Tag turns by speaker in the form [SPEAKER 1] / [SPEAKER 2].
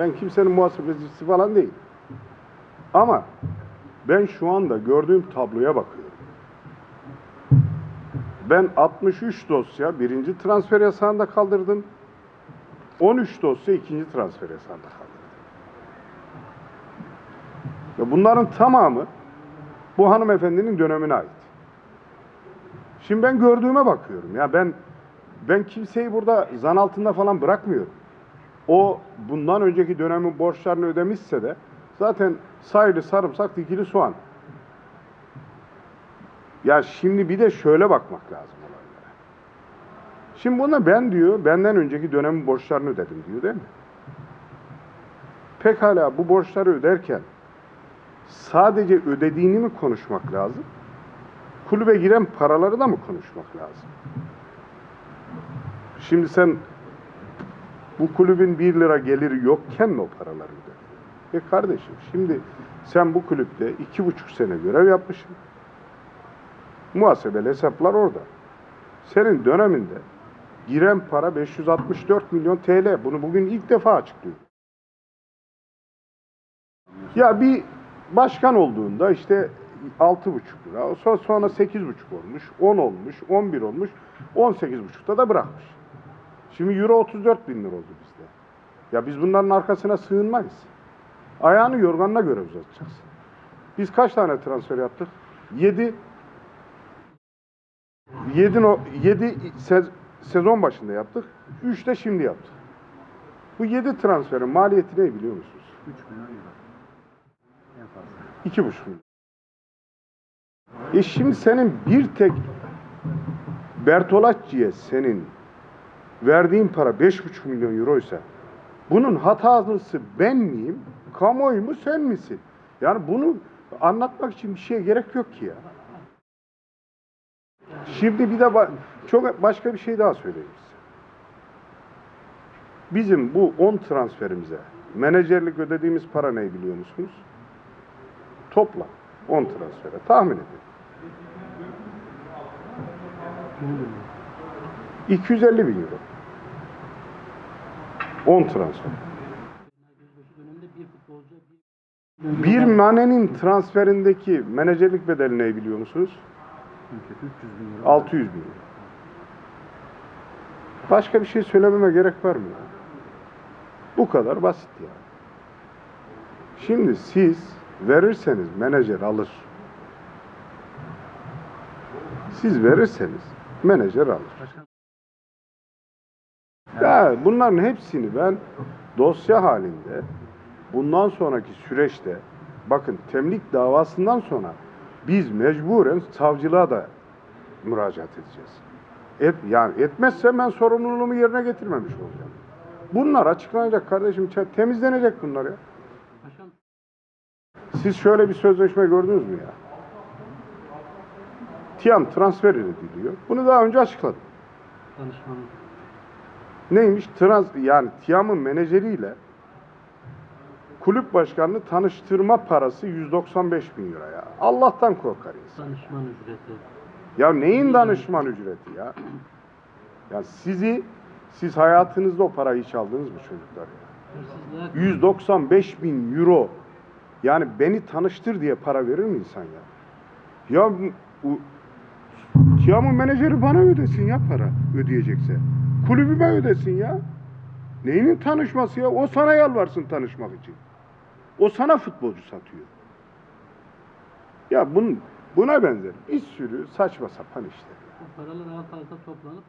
[SPEAKER 1] Ben kimsenin muhasebecisi falan değil. Ama ben şu anda gördüğüm tabloya bakıyorum. Ben 63 dosya birinci transfer yasağında kaldırdım. 13 dosya ikinci transfer yasağında kaldırdım. Ve bunların tamamı bu hanımefendinin dönemine ait. Şimdi ben gördüğüme bakıyorum. Ya ben ben kimseyi burada zan altında falan bırakmıyorum. O bundan önceki dönemin borçlarını ödemişse de zaten sayılı sarımsak dikili soğan. Ya şimdi bir de şöyle bakmak lazım olaylara. Şimdi buna ben diyor, benden önceki dönemin borçlarını ödedim diyor değil mi? Pekala bu borçları öderken sadece ödediğini mi konuşmak lazım? Kulübe giren paraları da mı konuşmak lazım? Şimdi sen bu kulübün 1 lira geliri yokken mi o paraları ödedin? E kardeşim şimdi sen bu kulüpte iki buçuk sene görev yapmışsın. Muhasebeli hesaplar orada. Senin döneminde giren para 564 milyon TL. Bunu bugün ilk defa açıklıyor. Ya bir başkan olduğunda işte altı buçuk lira, sonra, sonra sekiz buçuk olmuş, 10 olmuş, 11 olmuş, 18 buçukta da bırakmış. Şimdi euro 34 bin lira oldu bizde. Ya biz bunların arkasına sığınmayız. Ayağını yorganına göre uzatacaksın. Biz kaç tane transfer yaptık? 7 7 no, 7 sezon başında yaptık. 3 de şimdi yaptık. Bu 7 transferin maliyeti ne biliyor musunuz?
[SPEAKER 2] 3 milyon euro. En fazla.
[SPEAKER 1] İki buçuk milyon. E şimdi senin bir tek Bertolacci'ye senin verdiğin para beş buçuk milyon euroysa bunun hatalısı ben miyim, kamuoyu mu sen misin? Yani bunu anlatmak için bir şeye gerek yok ki ya. Şimdi bir de ba- çok başka bir şey daha söyleyeyim size. Bizim bu 10 transferimize menajerlik ödediğimiz para ne biliyor musunuz? Topla 10 transfere tahmin edin. 250 bin euro. 10 transfer.
[SPEAKER 2] Bir
[SPEAKER 1] Mane'nin transferindeki menajerlik bedeli ne biliyor musunuz?
[SPEAKER 2] 300 bin euro.
[SPEAKER 1] 600 bin euro. Başka bir şey söylememe gerek var mı? Bu kadar basit ya. Şimdi siz verirseniz menajer alır. Siz verirseniz menajer alır.
[SPEAKER 2] Başkan
[SPEAKER 1] Ya bunların hepsini ben dosya halinde bundan sonraki süreçte bakın temlik davasından sonra biz mecburen savcılığa da müracaat edeceğiz. Et, yani etmezse ben sorumluluğumu yerine getirmemiş olacağım. Bunlar açıklanacak kardeşim. Temizlenecek bunlar ya. Siz şöyle bir sözleşme gördünüz mü ya? Tiam transfer ediliyor. Bunu daha önce açıkladım.
[SPEAKER 2] danışmanı
[SPEAKER 1] Neymiş? Trans yani Tiam'ın menajeriyle kulüp başkanını tanıştırma parası 195 bin euro ya. Allah'tan korkar insan.
[SPEAKER 2] danışman ücreti.
[SPEAKER 1] Ya neyin danışman ücreti ya? Ya sizi, siz hayatınızda o parayı hiç aldınız mı çocuklar ya?
[SPEAKER 2] Hırsızlığa
[SPEAKER 1] 195 bin euro. Yani beni tanıştır diye para verir mi insan ya? Ya Tiam'ın menajeri bana ödesin ya para ödeyecekse. Kulübüme ödesin ya. Neyinin tanışması ya? O sana yalvarsın tanışmak için. O sana futbolcu satıyor. Ya bun, buna benzer bir sürü saçma sapan işler.
[SPEAKER 2] bu paralar alt alta toplanıp